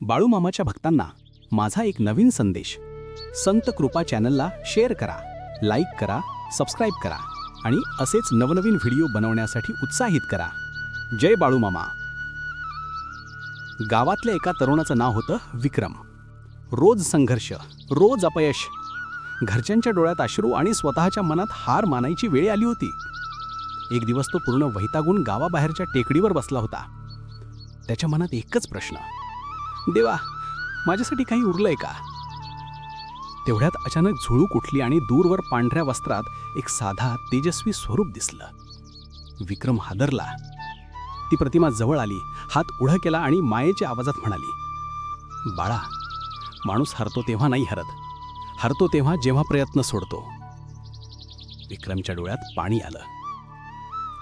बाळूमामाच्या भक्तांना माझा एक नवीन संदेश. संत कृपा चॅनलला शेअर करा लाईक करा सबस्क्राईब करा आणि असेच नवनवीन व्हिडिओ बनवण्यासाठी उत्साहित करा. जय बाळूमामा. गावातल्या एका तरुणाचं नाव होतं विक्रम. रोज संघर्ष रोज अपयश. घरच्यांच्या डोळ्यात अश्रू आणि स्वतःच्या मनात हार मानायची वेळ आली होती. एक दिवस तो पूर्ण वैतागून गावाबाहेरच्या टेकडीवर बसला होता. त्याच्या मनात एकच प्रश्न देवा माझ्यासाठी काही उरलंय का? तेवढ्यात अचानक झुळूक उठली आणि दूरवर पांढऱ्या वस्त्रात एक साधा तेजस्वी स्वरूप दिसलं. विक्रम हादरला. ती प्रतिमा जवळ आली हात उढं केला आणि मायेच्या आवाजात म्हणाली बाळा माणूस हरतो तेव्हा नाही हरत. हरतो तेव्हा जेव्हा प्रयत्न सोडतो. विक्रमच्या डोळ्यात पाणी आलं.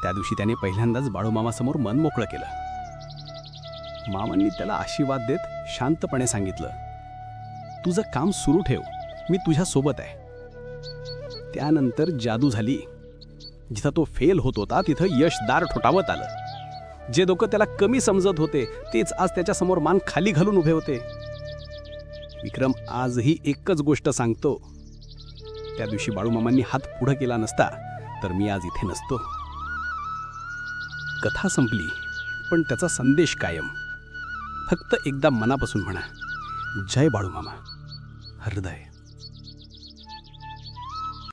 त्या दिवशी त्याने पहिल्यांदाच बाळूमामासमोर मन मोकळं केलं. मामांनी त्याला आशीर्वाद देत शांतपणे सांगितलं तुझं काम सुरू ठेव मी तुझ्यासोबत आहे. त्यानंतर जादू झाली. जिथं तो फेल होत होता तिथं यशदार ठोठावत आलं. जे लोक त्याला कमी समजत होते तेच आज त्याच्यासमोर मान खाली घालून उभे होते. विक्रम आजही एकच गोष्ट सांगतो. त्या दिवशी बाळूमामांनी हात पुढं केला नसता तर मी आज इथे नसतो. कथा संपली पण त्याचा संदेश कायम. फक्त एकदा मनापासून म्हणा. जय बाळूमामा. हृदय.